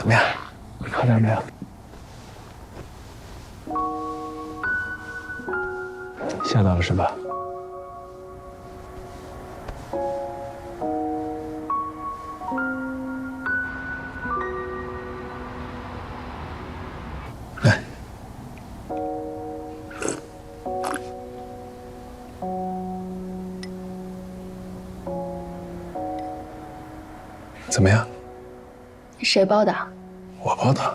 怎么样？好点没有？吓到了是吧？来，怎么样？谁包的？我煲汤。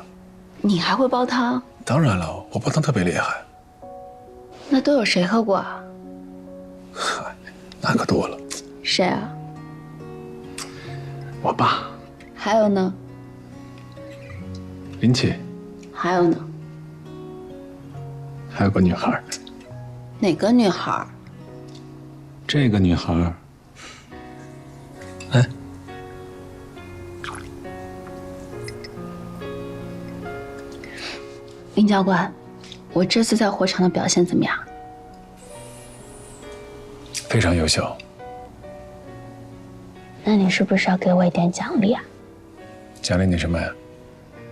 你还会煲汤？当然了，我煲汤特别厉害。那都有谁喝过啊？嗨，那可多了。谁啊？我爸。还有呢？林奇。还有呢？还有个女孩。哪个女孩？这个女孩。林教官，我这次在火场的表现怎么样？非常优秀。那你是不是要给我一点奖励啊？奖励你什么呀？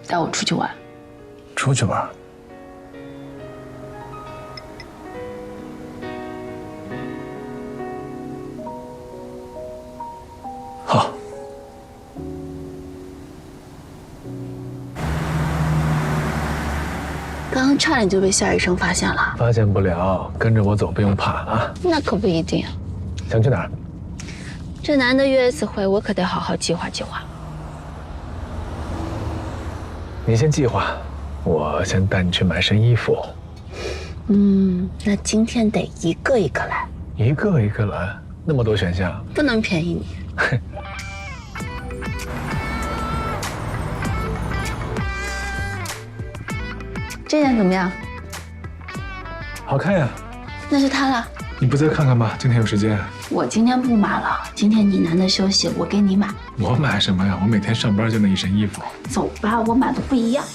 带我出去玩。出去玩？差点就被夏医生发现了。发现不了，跟着我走，不用怕啊。那可不一定。想去哪儿？这难得约一次会，我可得好好计划计划。你先计划，我先带你去买身衣服。嗯，那今天得一个一个来。一个一个来，那么多选项，不能便宜你。这件怎么样？好看呀。那就它了。你不再看看吗？今天有时间。我今天不买了，今天你难得休息，我给你买。我买什么呀？我每天上班就那一身衣服。走吧，我买的不一样。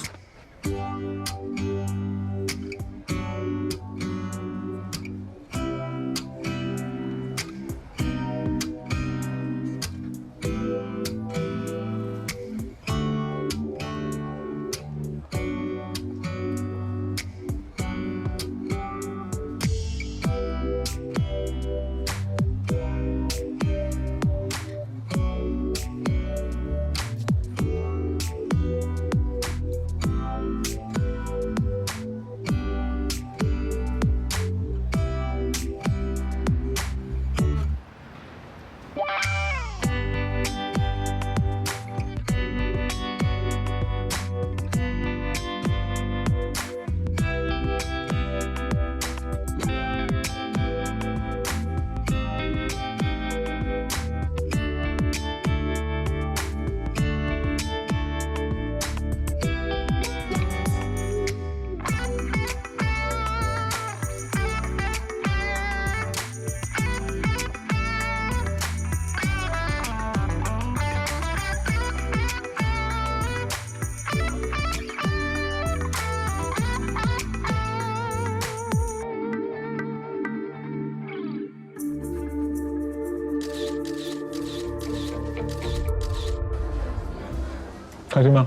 开心吗？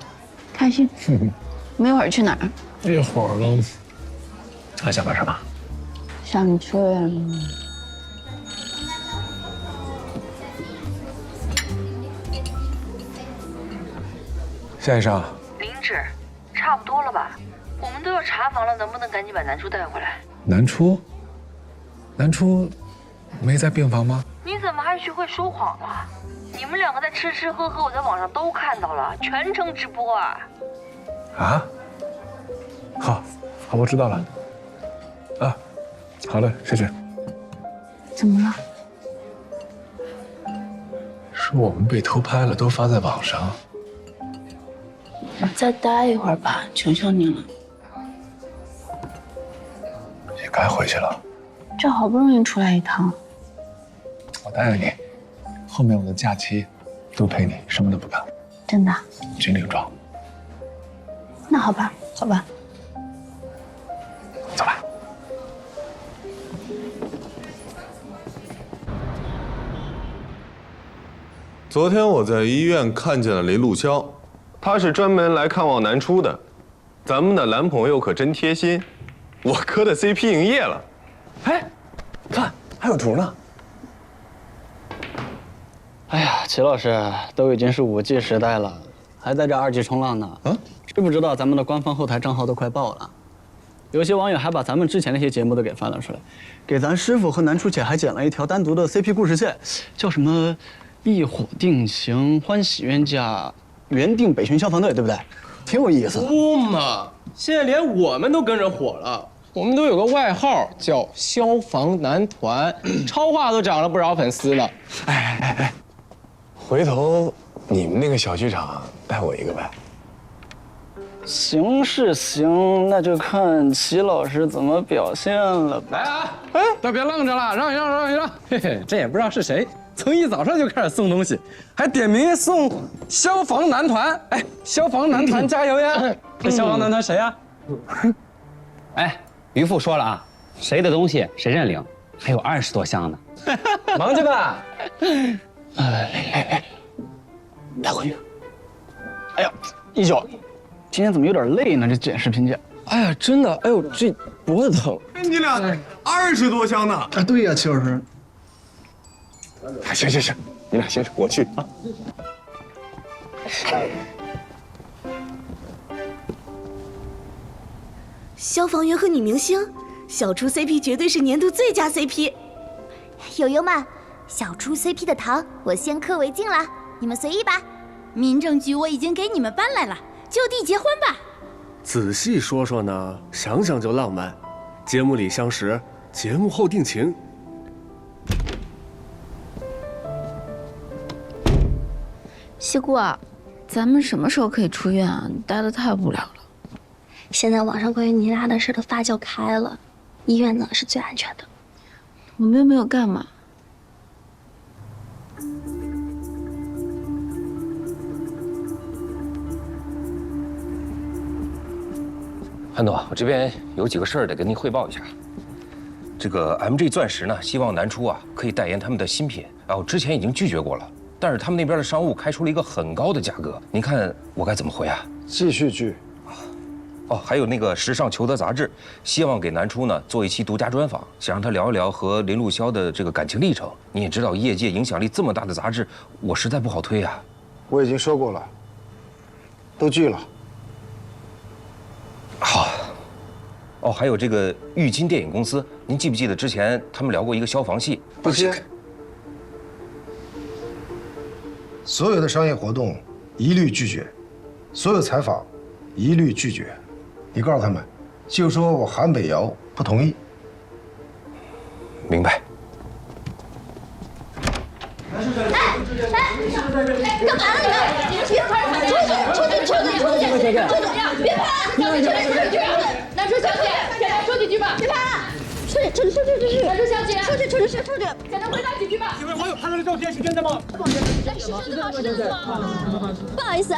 开心。我们一会儿去哪儿？一会儿喽。还想干什么？想去。夏医生。林志，差不多了吧？我们都要查房了，能不能赶紧把南初带回来？南初？南初没在病房吗？你怎么还学会说谎了？你们两个在吃吃喝喝，我在网上都看到了，全程直播啊！啊？好，好，我知道了。啊，好嘞，谢谢。怎么了？说我们被偷拍了，都发在网上。再待一会儿吧，求求你了。也该回去了。这好不容易出来一趟。我答应你，后面我的假期都陪你，什么都不干。真的？军令状。那好吧，好吧。走吧。昨天我在医院看见了林路潇，他是专门来看望南初的，咱们的男朋友可真贴心，我磕的 CP 营业了。哎，看还有图呢。哎呀，齐老师，都已经是五 G 时代了，还在这二 G 冲浪呢。啊，知不知道咱们的官方后台账号都快爆了？有些网友还把咱们之前那些节目都给翻了出来，给咱师傅和南初姐还剪了一条单独的 CP 故事线，叫什么“一火定情，欢喜冤家，原定北巡消防队”，对不对？挺有意思。不嘛，现在连我们都跟着火了，我们都有个外号叫“消防男团”，超话都涨了不少粉丝了。回头你们那个小剧场带我一个呗。行是行，那就看齐老师怎么表现了吧。来啊，哎，都别愣着了，让一让，让一让。嘿嘿，这也不知道是谁，从一早上就开始送东西，还点名送消防男团。哎，消防男团加油呀！这消防男团谁呀？哎，渔夫说了啊，谁的东西谁认领，还有二十多箱呢。忙去吧。带回去。哎呀，一九，今天怎么有点累呢？这剪视频剪。哎呀，真的，哎呦，这脖子疼。你俩二十多箱呢，啊，对呀，齐老师。哎，行行行，你俩先，我去啊。消防员和女明星，小猪 CP 绝对是年度最佳 CP。友友们，小猪 CP 的糖我先磕为敬了，你们随意吧。民政局我已经给你们搬来了，就地结婚吧。仔细说说呢，想想就浪漫。节目里相识，节目后定情。西姑啊，咱们什么时候可以出院啊？你待的太无聊了。现在网上关于你俩的事都发酵开了，医院呢是最安全的。我们又没有干嘛。韩总，我这边有几个事儿得跟您汇报一下。这个 MG 钻石呢，希望南初啊可以代言他们的新品，啊，我之前已经拒绝过了，但是他们那边的商务开出了一个很高的价格，您看我该怎么回啊？继续拒。哦，还有那个时尚求得杂志，希望给南初呢做一期独家专访，想让他聊一聊和林路潇的这个感情历程。你也知道，业界影响力这么大的杂志，我实在不好推啊。我已经说过了，都拒了。好。哦，还有这个玉金电影公司，您记不记得之前他们聊过一个消防戏？不接。所有的商业活动一律拒绝，所有采访一律拒绝。你告诉他们，就说我韩北瑶不同意。明白。哎哎哎！干嘛呢你们？别拍！出去！出去！出去！出去！出去！别拍！小姐，出去！南叔小姐，简单说几句吧。别拍！出去！出去！出去！出去！南叔小姐，出去！出去！出去！简单回答几句吧。请问网友拍到的照片是真的吗？是真的吗？是真的吗？不好意思。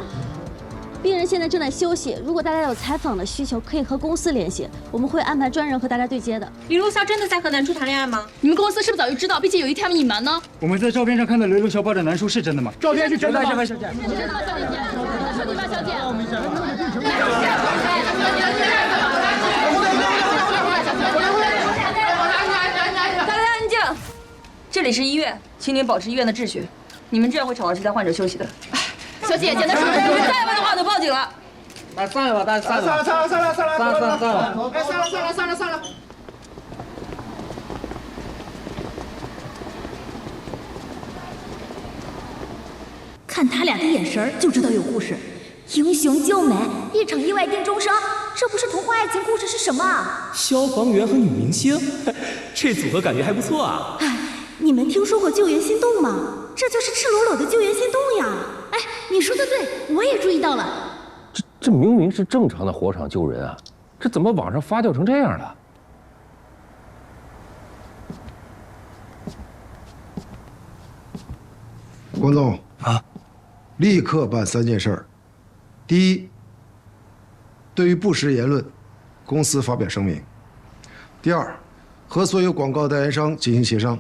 病人现在正在休息，如果大家有采访的需求，可以和公司联系，我们会安排专人和大家对接的。林路潇真的在和南初谈恋爱吗？你们公司是不是早就知道，并且有意替他们隐瞒呢？我们在照片上看到林路潇抱着南叔是真的吗？照片是真的吗？是真的吗，小姐？是真的吗，小姐？是这里是医院，请您保持医院的秩序。你们这样会吵到其他患者休息的。小姐，简单说，再问的话就报警了。那散了吧，大家散了。散了，散了，散了，散了，散了，散了。哎，散了，散了，散了，散了。看他俩的眼神就知道有故事。英雄救美，一场意外定终生，这不是童话爱情故事是什么？消防员和女明星，这组合感觉还不错啊。哎，你们听说过救援心动吗？这就是赤裸裸的救援心动呀！哎，你说的对，我也注意到了。这这明明是正常的火场救人啊，这怎么网上发酵成这样了？关总啊，立刻办三件事儿。第一，对于不实言论，公司发表声明。第二，和所有广告代言商进行协商，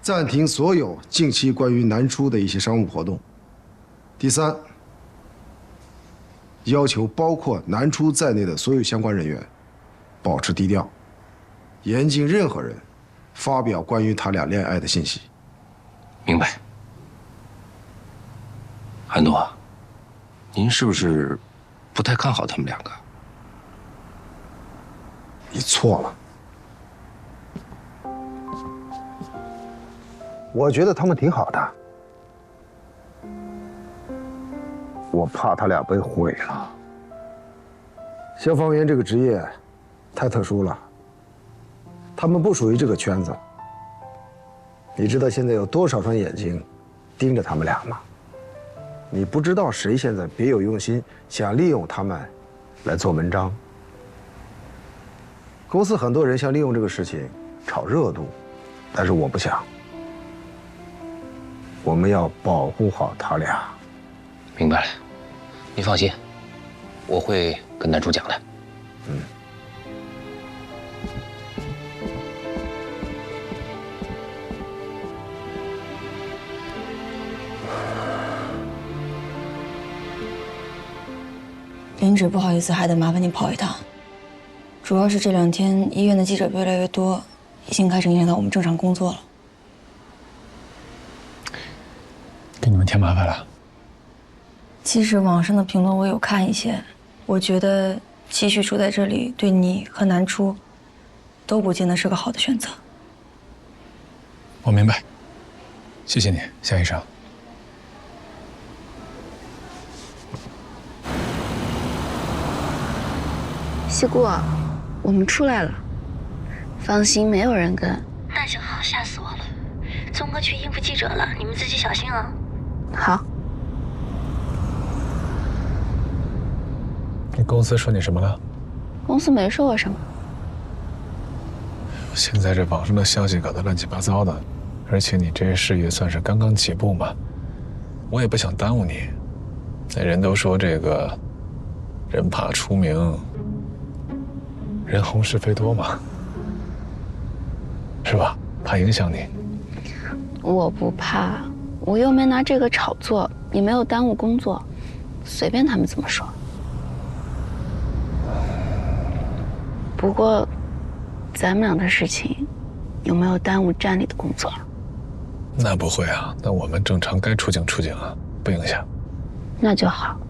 暂停所有近期关于南初的一些商务活动。第三，要求包括南初在内的所有相关人员保持低调，严禁任何人发表关于他俩恋爱的信息。明白。韩总，您是不是不太看好他们两个？你错了。我觉得他们挺好的，我怕他俩被毁了。消防员这个职业太特殊了，他们不属于这个圈子。你知道现在有多少双眼睛盯着他们俩吗？你不知道谁现在别有用心，想利用他们来做文章。公司很多人想利用这个事情炒热度，但是我不想。我们要保护好他俩。明白了，您放心，我会跟男主讲的。嗯。林芷，不好意思，还得麻烦你跑一趟。主要是这两天医院的记者越来越多，已经开始影响到我们正常工作了。给你们添麻烦了。其实网上的评论我有看一些，我觉得继续住在这里对你和南初都不见得是个好的选择。我明白，谢谢你，夏医生。西姑，我们出来了，放心，没有人跟。那就好，吓死我了。宗哥去应付记者了，你们自己小心啊。好。你公司说你什么了？公司没说我什么。现在这网上的消息搞得乱七八糟的，而且你这事业算是刚刚起步嘛，我也不想耽误你。那人都说这个，人怕出名，人红是非多嘛，是吧？怕影响你。我不怕，我又没拿这个炒作，也没有耽误工作，随便他们怎么说。不过，咱们俩的事情有没有耽误站里的工作？那不会啊，那我们正常该出警出警啊，不影响。那就好，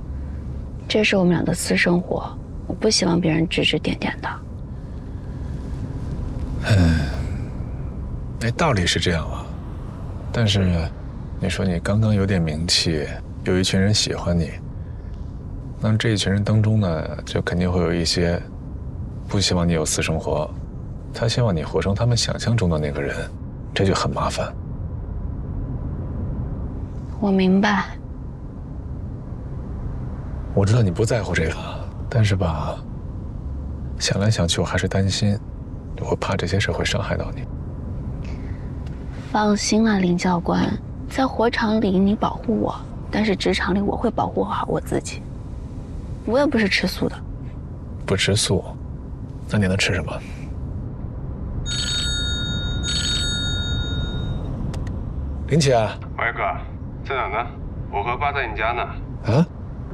这是我们俩的私生活，我不希望别人指指点点的。嗯，那道理是这样啊，但是，你说你刚刚有点名气，有一群人喜欢你，那这一群人当中呢，就肯定会有一些不希望你有私生活，他希望你活成他们想象中的那个人，这就很麻烦。我明白。我知道你不在乎这个，但是吧，想来想去，我还是担心，我怕这些事会伤害到你。放心啦，林教官，在火场里你保护我，但是职场里我会保护好我自己。我也不是吃素的。不吃素，那你能吃什么？林姐，喂哥，在哪呢？我和爸在你家呢。啊？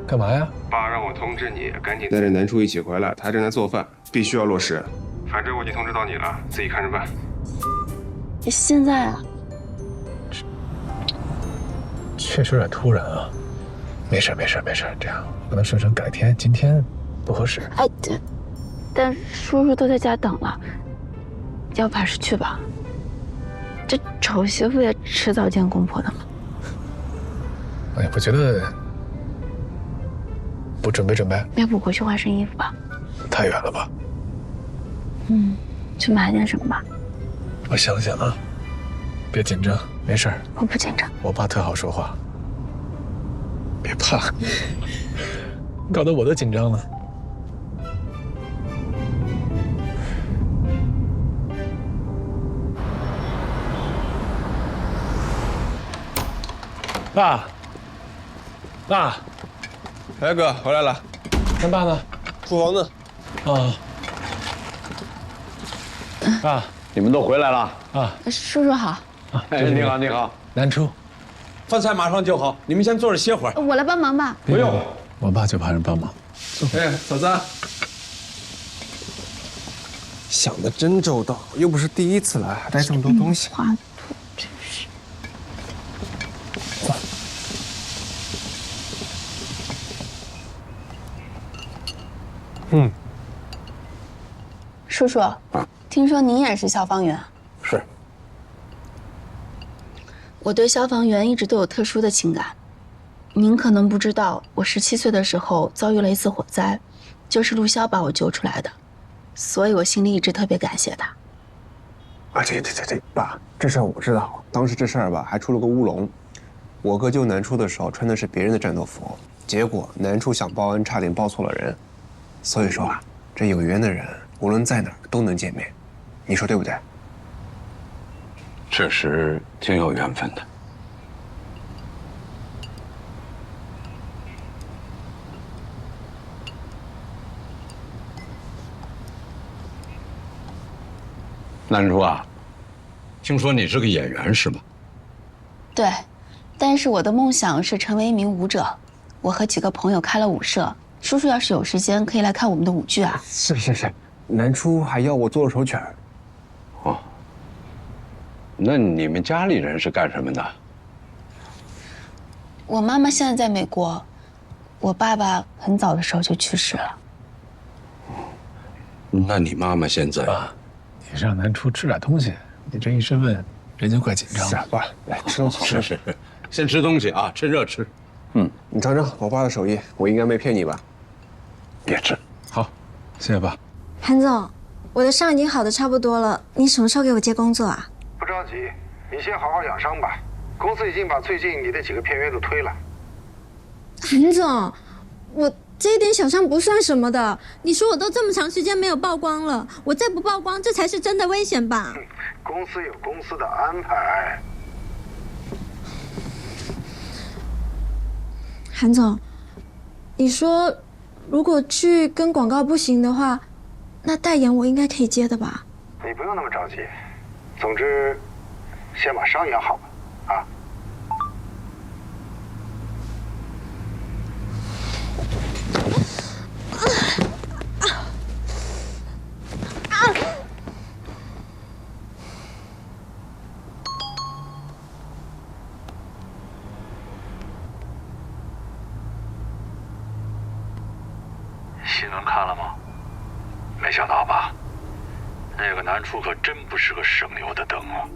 干嘛呀？爸让我通知你，赶紧带着南叔一起回来，他正在做饭，必须要落实。反正我已经通知到你了，自己看着办。现在啊？确实有点突然啊。没事没事没事，这样不能说成改天，今天不合适。哎，但叔叔都在家等了，要不还是去吧。这丑媳妇也迟早见公婆的嘛。哎呀，不觉得不准备准备？要不回去换身衣服吧？太远了吧？嗯，去买点什么吧。我想想啊，别紧张，没事儿。我不紧张。我爸特好说话，别怕，搞得我都紧张了。爸，爸，哎哥，回来了。咱爸呢？厨房呢？啊。啊，你们都回来了啊！叔叔好。哎，你好，你好，南初，饭菜马上就好，你们先坐着歇会儿。我来帮忙吧。不用，我爸就怕人帮忙。哎，嫂子，想的真周到，又不是第一次来，还带这么多东西。真是。嗯，叔叔，听说您也是消防员？是。我对消防员一直都有特殊的情感。您可能不知道，我十七岁的时候遭遇了一次火灾，就是陆骁把我救出来的，所以我心里一直特别感谢他。啊，这这这这，爸，这事儿我知道。当时这事儿吧，还出了个乌龙。我哥救南初的时候穿的是别人的战斗服，结果南初想报恩，差点报错了人。所以说啊，这有缘的人无论在哪儿都能见面，你说对不对？确实挺有缘分的。南初啊，听说你是个演员是吗？对，但是我的梦想是成为一名舞者。我和几个朋友开了舞社，叔叔要是有时间可以来看我们的舞剧啊。是是是，南初还要我做了首曲儿。哦，那你们家里人是干什么的？我妈妈现在在美国，我爸爸很早的时候就去世了。那你妈妈现在？你让南初吃点东西，你这一身问，人家怪紧张。傻瓜，来吃东西。是是是，先吃东西啊，趁热吃。嗯，你尝尝我爸的手艺，我应该没骗你吧？别吃。好，谢谢爸。韩总，我的伤已经好的差不多了，你什么时候给我接工作啊？不着急，你先好好养伤吧。公司已经把最近你的几个片约都推了。韩总，我。这一点小伤不算什么的。你说我都这么长时间没有曝光了，我再不曝光，这才是真的危险吧？公司有公司的安排。韩总，你说如果去跟广告不行的话，那代言我应该可以接的吧？你不用那么着急。总之，先把伤养好吧。啊新闻看了吗？没想到吧？那个南初可真不是个省油的灯啊！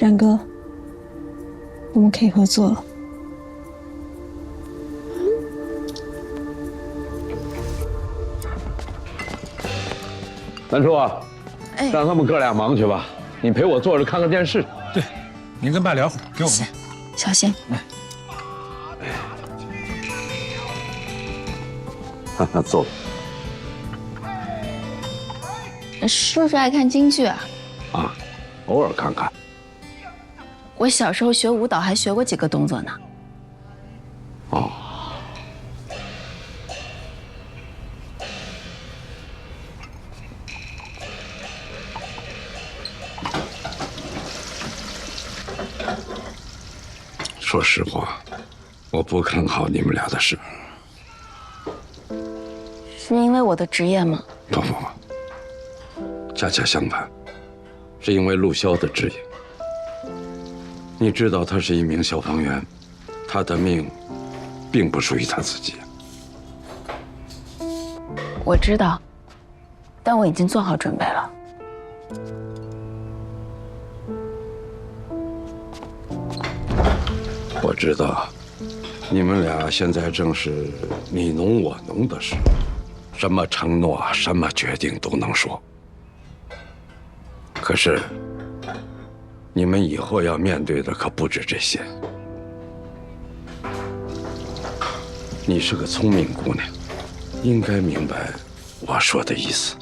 然哥，我们可以合作了。南叔啊，让他们哥俩忙去吧，你陪我坐着看看电视。对，您跟爸聊会儿，给我们。小心。来。哈哈，坐。叔叔爱看京剧啊？啊。偶尔看看。我小时候学舞蹈还学过几个动作呢。哦。说实话，我不看好你们俩的事。是因为我的职业吗？不不不，恰恰相反。是因为陆骁的指引。你知道他是一名消防员，他的命并不属于他自己。我知道，但我已经做好准备了。我知道，你们俩现在正是你侬我侬的时候，什么承诺、什么决定都能说。可是，你们以后要面对的可不止这些。你是个聪明姑娘，应该明白我说的意思。